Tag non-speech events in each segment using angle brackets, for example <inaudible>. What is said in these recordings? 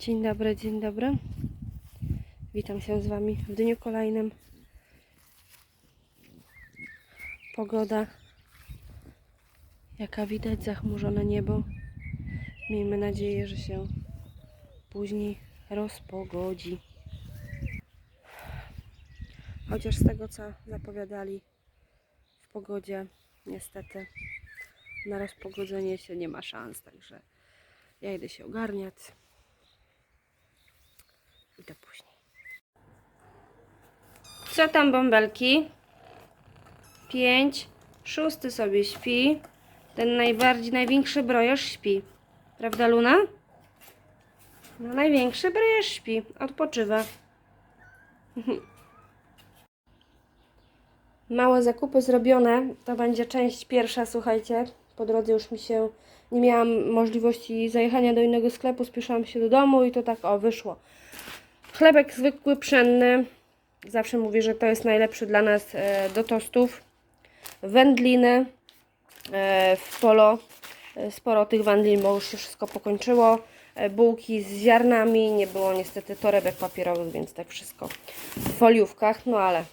Dzień dobry, dzień dobry. Witam się z Wami w dniu kolejnym. Pogoda, jaka widać, zachmurzone niebo. Miejmy nadzieję, że się później rozpogodzi. Chociaż z tego, co zapowiadali w pogodzie, niestety na rozpogodzenie się nie ma szans, także ja idę się ogarniać. I do później. Co tam bąbelki? Pięć. Szósty sobie śpi. Ten najbardziej, największy brojarz śpi. Prawda Luna? No największy brojarz śpi. Odpoczywa. <laughs> Małe zakupy zrobione. To będzie część pierwsza, słuchajcie. Po drodze już mi się nie miałam możliwości zajechania do innego sklepu. Spieszałam się do domu i to tak o wyszło. Chlebek zwykły, pszenny. Zawsze mówię, że to jest najlepszy dla nas e, do tostów. Wędliny e, w polo. E, Sporo tych wędlin, bo już się wszystko pokończyło. Bułki z ziarnami. Nie było niestety torebek papierowych, więc tak wszystko w foliówkach. No ale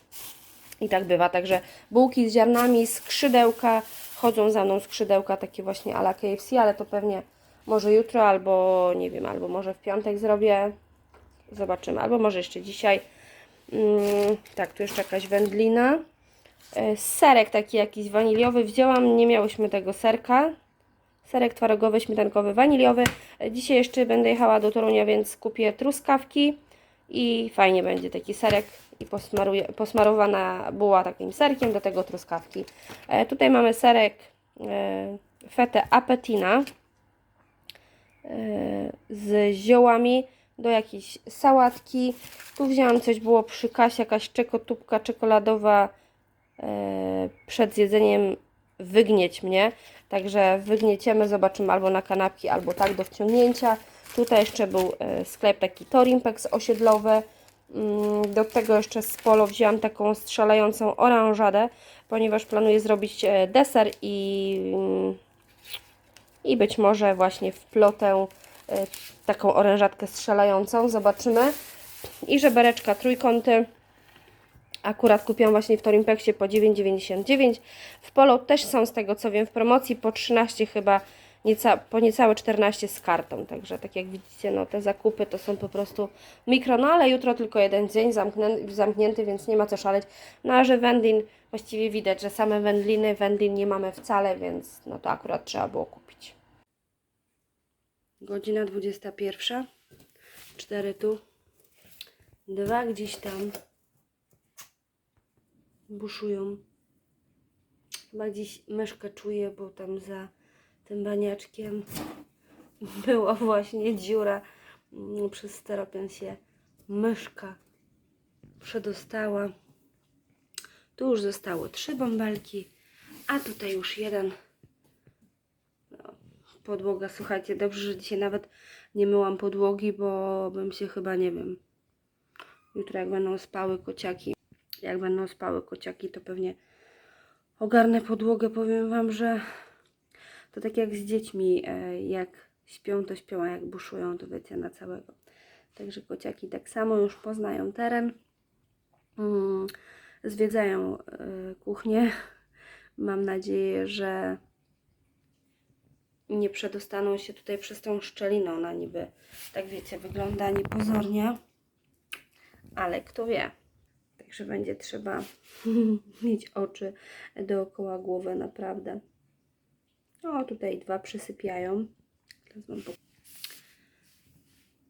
i tak bywa. Także bułki z ziarnami, skrzydełka. Chodzą za mną skrzydełka takie właśnie ala KFC, ale to pewnie może jutro albo nie wiem, albo może w piątek zrobię. Zobaczymy, albo może jeszcze dzisiaj. Mm, tak, tu jeszcze jakaś wędlina. E, Serek taki jakiś waniliowy wzięłam, nie miałyśmy tego serka. Serek twarogowy, śmietankowy, waniliowy. E, Dzisiaj jeszcze będę jechała do Torunia, więc kupię truskawki i fajnie będzie taki serek i posmaruję, posmarowana buła takim serkiem, do tego truskawki. E, tutaj mamy serek e, fetę appetina e, z ziołami do jakiejś sałatki. Tu wzięłam coś, było przy kasie, jakaś czekotubka czekoladowa e, przed zjedzeniem wygnieć mnie. Także wygnieciemy, zobaczymy albo na kanapki, albo tak do wciągnięcia. Tutaj jeszcze był e, sklep taki Torimpex osiedlowy. Mm, Do tego jeszcze z polo wzięłam taką strzelającą oranżadę, ponieważ planuję zrobić e, deser i, mm, i być może właśnie wplotę taką orężatkę strzelającą. Zobaczymy. I żebereczka trójkąty. Akurat kupiłam właśnie w Torimpexie po 9,99. W Polo też są z tego co wiem w promocji po 13 chyba, nieca, po niecałe 14 z kartą. Także tak jak widzicie, no te zakupy to są po prostu mikro, no ale jutro tylko jeden dzień zamknięty, zamknięty, więc nie ma co szaleć. No a że wędlin, właściwie widać, że same wędliny, wędlin nie mamy wcale, więc no to akurat trzeba było kupić. Godzina 21. Cztery tu. Dwa gdzieś tam buszują. Chyba gdzieś myszkę czuję, bo tam za tym baniaczkiem <laughs> była właśnie dziura. Mm, Przez steropian się myszka przedostała. Tu już zostały trzy bąbelki, a tutaj już jeden. Podłoga, słuchajcie, dobrze, że dzisiaj nawet nie myłam podłogi, bo bym się chyba, nie wiem, jutro jak będą spały kociaki, jak będą spały kociaki, to pewnie ogarnę podłogę. Powiem Wam, że to tak jak z dziećmi, e, jak śpią, to śpią, a jak buszują, to wiecie, na całego. Także kociaki tak samo już poznają teren, mm, zwiedzają e, kuchnię. <laughs> Mam nadzieję, że nie przedostaną się tutaj przez tą szczeliną. Ona niby, tak wiecie, wygląda niepozornie, ale kto wie. Także będzie trzeba <laughs> mieć oczy dookoła głowy, naprawdę. O, tutaj dwa przysypiają.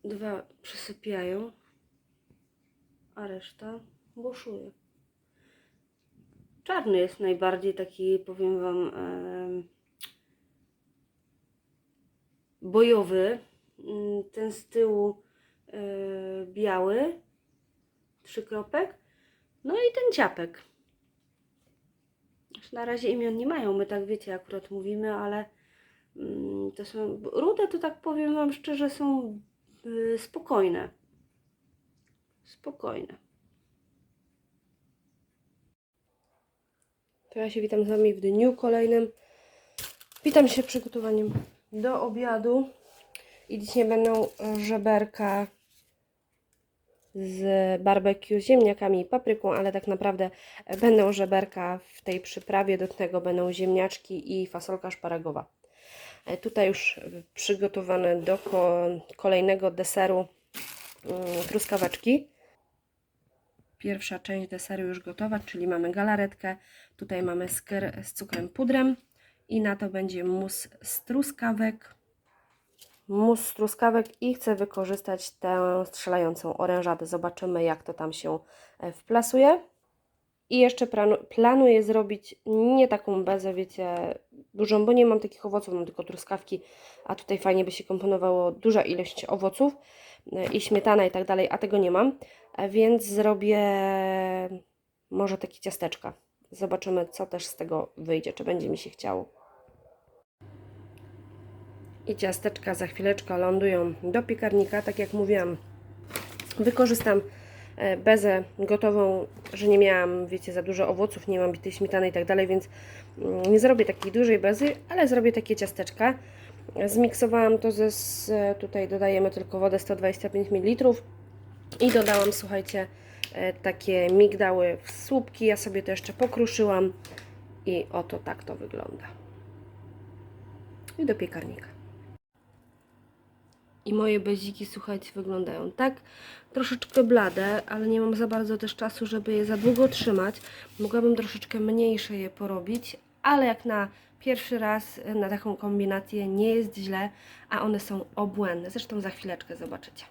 Dwa przysypiają, a reszta buszuje. Czarny jest najbardziej taki, powiem wam, em, bojowy. Mm, Ten z tyłu e, biały, trzykropek. No i ten ciapek. Już na razie imion nie mają, my tak wiecie, akurat mówimy, ale mm, to są. Rude to tak powiem Wam szczerze, są y, spokojne. Spokojne. To ja się witam z Wami w dniu kolejnym. Witam się przygotowaniem do obiadu. I dzisiaj będą żeberka z barbecue z ziemniakami i papryką, ale tak naprawdę będą żeberka w tej przyprawie, do tego będą ziemniaczki i fasolka szparagowa. E, Tutaj już przygotowane do ko kolejnego deseru mm, truskaweczki. Pierwsza część deseru już gotowa, czyli mamy galaretkę, tutaj mamy sker z cukrem pudrem i na to będzie mus z truskawek. Mus z truskawek i chcę wykorzystać tę strzelającą orężadę. Zobaczymy jak to tam się e, wplasuje. I jeszcze planu- planuję zrobić nie taką bezę, wiecie, dużą, bo nie mam takich owoców, mam tylko truskawki, a tutaj fajnie by się komponowało duża ilość owoców e, i śmietana i tak dalej, a tego nie mam, E, więc zrobię może takie ciasteczka. Zobaczymy, co też z tego wyjdzie, czy będzie mi się chciało. I ciasteczka za chwileczkę lądują do piekarnika, tak jak mówiłam, wykorzystam e, bezę gotową, że nie miałam, wiecie, za dużo owoców, nie mam bitej śmietany i tak dalej, więc mm, nie zrobię takiej dużej bezy, ale zrobię takie ciasteczka. Zmiksowałam to ze, z, tutaj dodajemy tylko wodę 125 ml i dodałam, słuchajcie, e, takie migdały w słupki, ja sobie to jeszcze pokruszyłam i oto tak to wygląda. I do piekarnika. I moje beziki, słuchajcie, wyglądają tak troszeczkę blade, ale nie mam za bardzo też czasu, żeby je za długo trzymać. Mogłabym troszeczkę mniejsze je porobić, ale jak na pierwszy raz y, na taką kombinację nie jest źle, a one są obłędne. Zresztą za chwileczkę zobaczycie.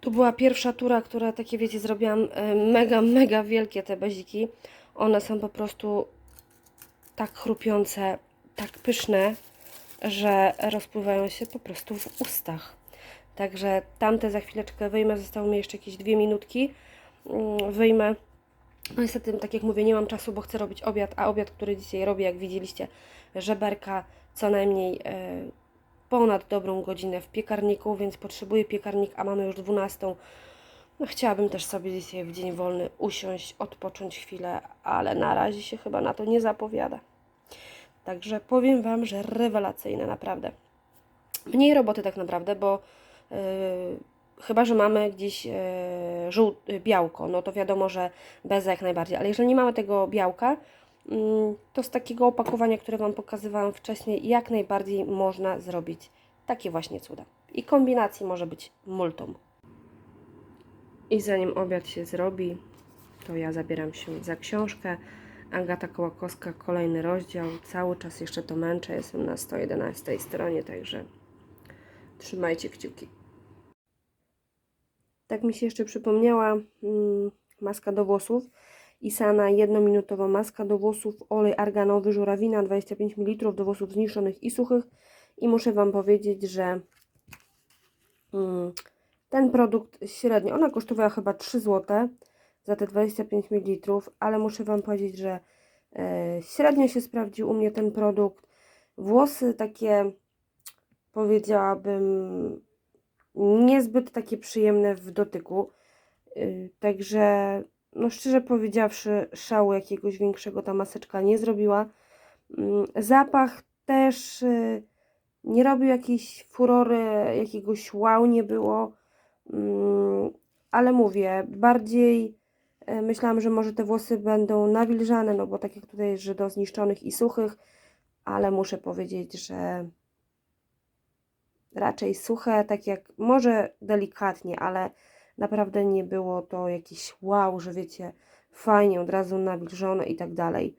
Tu była pierwsza tura, która takie wiecie, zrobiłam y, mega, mega wielkie te beziki. One są po prostu tak chrupiące, tak pyszne, że rozpływają się po prostu w ustach. Także tamte za chwileczkę wyjmę, zostało mi jeszcze jakieś dwie minutki. Mm, Wyjmę. No niestety, tak jak mówię, nie mam czasu, bo chcę robić obiad, a obiad, który dzisiaj robię, jak widzieliście, żeberka co najmniej e, ponad dobrą godzinę w piekarniku, więc potrzebuję piekarnik, a mamy już 12. No chciałabym też sobie dzisiaj w dzień wolny usiąść, odpocząć chwilę, ale na razie się chyba na to nie zapowiada. Także powiem Wam, że rewelacyjne naprawdę. Mniej roboty tak naprawdę, bo yy, chyba, że mamy gdzieś yy, białko, no to wiadomo, że bez jak najbardziej. Ale jeżeli nie mamy tego białka, yy, to z takiego opakowania, które Wam pokazywałam wcześniej, jak najbardziej można zrobić takie właśnie cuda. I kombinacji może być multum. I zanim obiad się zrobi, to ja zabieram się za książkę. Agata Kołakowska, kolejny rozdział. Cały czas jeszcze to męczę. Jestem na 111 stronie, także trzymajcie kciuki. Tak mi się jeszcze przypomniała mm, maska do włosów. Isana jednominutowa maska do włosów, olej arganowy, żurawina 25 ml do włosów zniszczonych i suchych. I muszę Wam powiedzieć, że mm, ten produkt średnio, ona kosztowała chyba 3 zł za te 25 ml, ale muszę Wam powiedzieć, że e, średnio się sprawdził u mnie ten produkt. Włosy takie, powiedziałabym, niezbyt takie przyjemne w dotyku. Y, Także, no szczerze powiedziawszy, szału jakiegoś większego ta maseczka nie zrobiła. Mm, Zapach też y, nie robił jakiejś furory, jakiegoś wow nie było. Mm, Ale mówię, bardziej e, myślałam, że może te włosy będą nawilżane, no bo tak jak tutaj że do zniszczonych i suchych, ale muszę powiedzieć, że raczej suche, tak jak może delikatnie, ale naprawdę nie było to jakieś wow, że wiecie, fajnie, od razu nawilżone i tak dalej.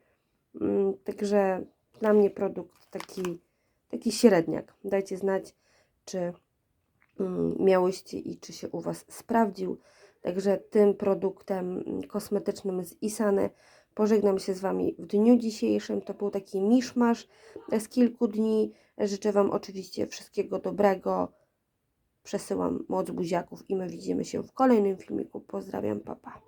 Mm, Także dla mnie produkt taki, taki średniak. Dajcie znać, czy mm, miałyście i czy się u Was sprawdził. Także tym produktem mm, kosmetycznym z Isany pożegnam się z Wami w dniu dzisiejszym. To był taki miszmasz z kilku dni. Życzę Wam oczywiście wszystkiego dobrego. Przesyłam moc buziaków i my widzimy się w kolejnym filmiku. Pozdrawiam, papa.